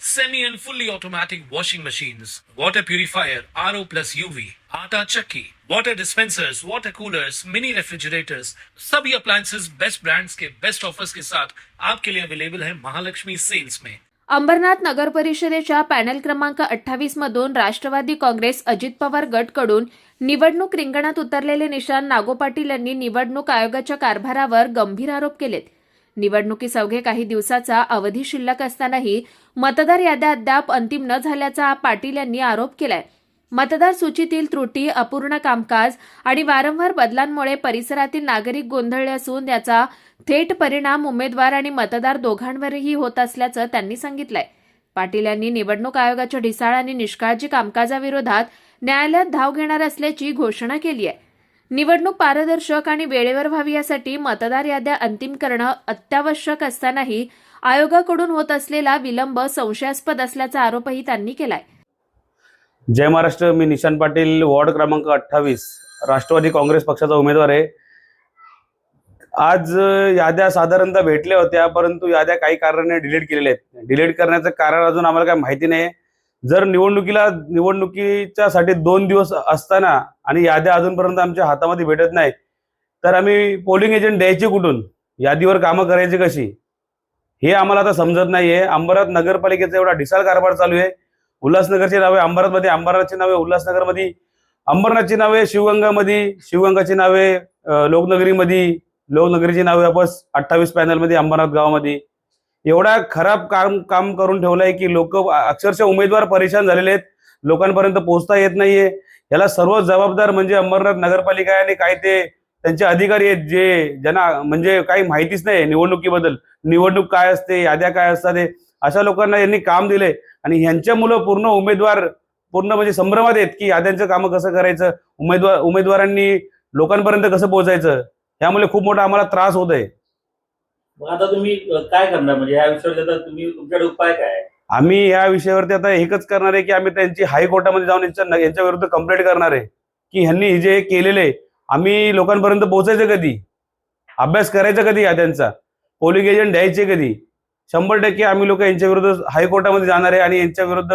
semi and fully automatic washing machines, water purifier, RO plus UV, आटा चक्की, water dispensers, water coolers, mini refrigerators, सभी appliances best brands के best offers के साथ आपके लिए अवेलेबल है महालक्ष्मी सेल्स में अंबरनाथ नगर परिषदेच्या पॅनल क्रमांक अठ्ठावीस मधून राष्ट्रवादी काँग्रेस अजित पवार गटकडून निवडणूक रिंगणात उतरलेले निशान नागो पाटील यांनी निवडणूक आयोगाच्या कारभारावर गंभीर आरोप केलेत. निवडणुकीस अवघे काही दिवसाचा अवधी शिल्लक असतानाही मतदार याद्या अद्याप अंतिम न झाल्याचा पाटील यांनी आरोप केलाय. मतदार सूचीतील त्रुटी अपूर्ण कामकाज आणि वारंवार बदलांमुळे परिसरातील नागरिक गोंधळले असून याचा थेट परिणाम उमेदवार आणि मतदार दोघांवरही होत असल्याचं त्यांनी सांगितलंय. पाटील यांनी निवडणूक आयोगाच्या ढिसाळ आणि निष्काळजी कामकाजाविरोधात न्यायालयात धाव घेणार असल्याची घोषणा केली आहे निवडणूक पारदर्शक आणि वेळेवर व्हावी यासाठी मतदार याद्या अंतिम करणं अत्यावश्यक असतानाही आयोगाकडून होत असलेला विलंब संशयास्पद असल्याचा आरोपही त्यांनी केलाय. जय महाराष्ट्र मी निशांत पाटील वॉर्ड क्रमांक अठ्ठावीस राष्ट्रवादी काँग्रेस पक्षाचा उमेदवार आहे. आज याद्या साधारणतः भेटल्या होत्या परंतु याद्या काही कारणाने डिलीट केलेल्या आहेत. डिलीट करण्याचं कारण अजून आम्हाला काही माहिती नाही. जर निवडणुकीला निवडणुकीच्या साठी दोन दिवस असताना आणि याद्या अजूनपर्यंत आमच्या हातामध्ये भेटत नाही तर आम्ही पोलिंग एजंट द्यायचे कुठून? यादीवर कामं करायची कशी? हे आम्हाला आता समजत नाहीये. अंबरनाथ नगरपालिकेचा एवढा ढिसाळ कारभार चालू आहे. उल्हासनगरची नावे अंबरातमध्ये अंबरनाथची नावे उल्हासनगरमध्ये अंबरनाथची नावे शिवगंगामध्ये शिवगंगाची नावे लोकनगरीमध्ये लोकनगरीची नावे वापस अठ्ठावीस पॅनलमध्ये अंबरनाथ गावामध्ये. एवढा खराब काम काम करून ठेवलंय की लोक अक्षरशः उमेदवार परेशान झालेले आहेत. लोकांपर्यंत पोहोचता येत नाहीये. याला सर्व जबाबदार म्हणजे अंबरनाथ नगरपालिका आणि काय ते त्यांचे अधिकारी आहेत जे ज्यांना म्हणजे काही माहितीच नाही निवडणुकीबद्दल. निवडणूक काय असते याद्या काय असतात हे. अशा लोकांना यांनी काम दिले आणि ह्यांच्या मुलं पूर्ण उमेदवार पूर्ण म्हणजे संभ्रमात आहेत की याद्यांचं कामं कसं करायचं उमेदवार उमेदवारांनी लोकांपर्यंत कसं पोहोचायचं. यामुळे खूप मोठा आम्हाला त्रास होत आहे मग आता तुम्ही काय करणार? म्हणजे विषयावर आता तुम्ही तुमच्याकडे उपाय काय आहे? आम्ही या विषयावरती आता एकच करणार आहे की आम्ही त्यांची हायकोर्टामध्ये जाऊन यांच्या यांच्या विरुद्ध कंप्लेंट करणार आहे. की ह्यांनी हे जे केलेले आम्ही लोकांपर्यंत पोहोचायचं कधी? अभ्यास करायचा कधी या त्यांचा? पोलिंग एजंट द्यायचे कधी? शंभर टक्के आम्ही लोक यांच्या विरुद्ध हायकोर्टामध्ये जाणार आहे आणि यांच्या विरुद्ध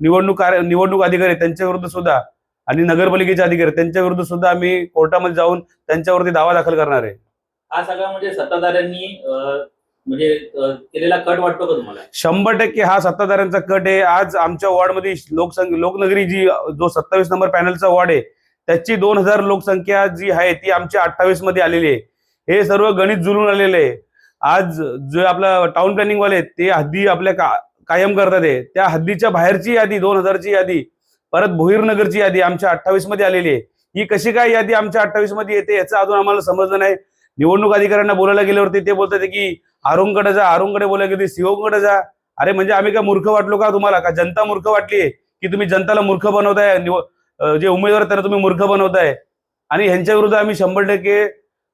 निवडणूक कार्य निवडणूक अधिकारी त्यांच्या विरुद्ध सुद्धा. आणि नगरपालिकेचे अधिकारी त्यांच्या विरुद्ध सुद्धा आम्ही कोर्टामध्ये जाऊन त्यांच्यावरती दावा दाखल करणार आहे. हा सगळा म्हणजे सत्ताधाऱ्यांनी म्हणजे केलेला कट वाटतो का तुम्हाला? शंभर टक्के हा सत्ताधाऱ्यांचा कट आहे. आज आमच्या वॉर्डमध्ये लोकसंख्या लोकनगरी जी जो सत्तावीस नंबर पॅनलचा वॉर्ड आहे त्याची दोन हजार लोकसंख्या जी आहे ती आमच्या अठ्ठावीसमध्ये आलेली आहे. हे सर्व गणित जुळून आलेले आहे. आज जे आपला टाउन प्लॅनिंग वाले ते हद्दी आपल्या का- कायम करतात आहे. त्या हद्दीच्या बाहेरची यादी दोन हजारची यादी परत भोईरनगरची यादी आमच्या अठ्ठावीसमध्ये आलेली आहे. ही कशी काय यादी आमच्या अठ्ठावीसमध्ये येते याचं अजून आम्हाला समजलं नाही. निवडणूक अधिकाऱ्यांना बोलायला गेल्यावरती ते बोलतात की आरुंगकडे जा आरुंगकडे बोलायला गेली सीओकडे जा. अरे म्हणजे आम्ही काय मूर्ख वाटलो का तुम्हाला? का जनता मूर्ख वाटली की तुम्ही जनताला मूर्ख बनवताय? जे उमेदवार त्यांना तुम्ही मूर्ख बनवताय? आणि यांच्या विरुद्ध आम्ही शंभर टक्के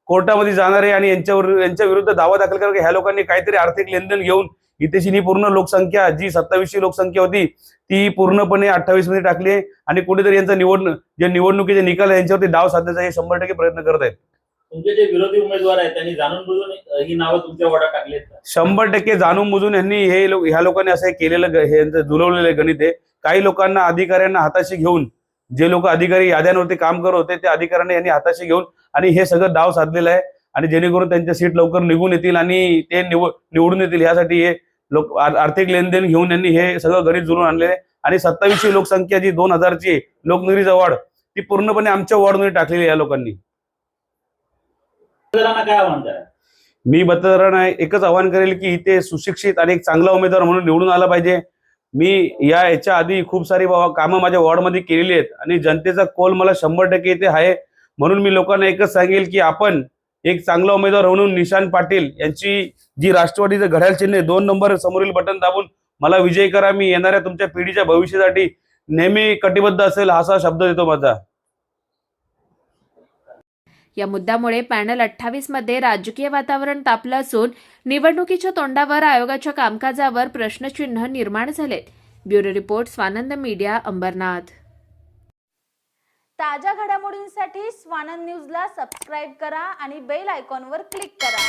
कोर्टामध्ये जाणार आहे आणि यांच्यावर यांच्या विरुद्ध दावा दाखल करा ह्या लोकांनी काहीतरी आर्थिक लेनदेन घेऊन इथेची ही पूर्ण लोकसंख्या जी सत्तावीसची लोकसंख्या होती ती पूर्णपणे अठ्ठावीसमध्ये टाकली आणि कुठेतरी यांचा निवडणूक जे निवडणुकीचे निकाल यांच्यावरती डाव साधण्याचा हे शंभर टक्के प्रयत्न करत आहेत. तुमचे जे विरोधी उमेदवार आहेत त्यांनी जाणून बुजून ही नावं तुमच्या वॉर्डात टाकली शंभर टक्के जाणून बुजून यांनी हे ह्या लोकांनी असं हे केलेलं ग- हे जुलवलेलं गणित आहे. काही लोकांना अधिकाऱ्यांना हाताशी घेऊन जे लोक अधिकारी याद्यांवरती काम करत होते त्या अधिकाऱ्यांना यांनी हाताशी घेऊन आणि हे सगळं डाव साधलेलं आहे. आणि जेणेकरून त्यांच्या सीट लवकर निघून येतील आणि ते निव निवडून येतील. यासाठी हे लोक आर- आर्थिक लेनदेन घेऊन यांनी हे सगळं गणित जुळून आणलेलं आहे. आणि सत्तावीसची लोकसंख्या जी दोन हजारची लोकनगरीचा वाढ ती पूर्णपणे आमच्या वॉर्डमध्ये टाकलेली आहे या लोकांनी. मतदारांना काय आव्हान करा? मी मतदारांना एकच आवाहन करेल की इथे सुशिक्षित आणि एक चांगला उमेदवार म्हणून निवडून आला पाहिजे. मी या याच्या आधी खूप सारी कामं माझ्या वॉर्डमध्ये केलेली आहेत आणि जनतेचा कोल मला शंभर टक्के इथे आहे. म्हणून मी लोकांना एकच सांगेल की आपण एक चांगला उमेदवार म्हणून निशांत पाटील यांची जी राष्ट्रवादीचं घड्याळ चिन्ह दोन नंबर समोरील बटन दाबून मला विजय करा. मी येणाऱ्या तुमच्या पिढीच्या भविष्यासाठी नेहमी कटिबद्ध असेल असा शब्द देतो माझा. या मुद्द्यामुळे पॅनल अठ्ठावीसमध्ये राजकीय वातावरण तापलं असून निवडणुकीच्या तोंडावर आयोगाच्या कामकाजावर प्रश्नचिन्ह निर्माण झालेत. Bureau report Swanand media Ambarnath. ताज्या घडामोडींसाठी स्वानंद न्यूजला सबस्क्राईब करा आणि बेल आयकॉनवर क्लिक करा.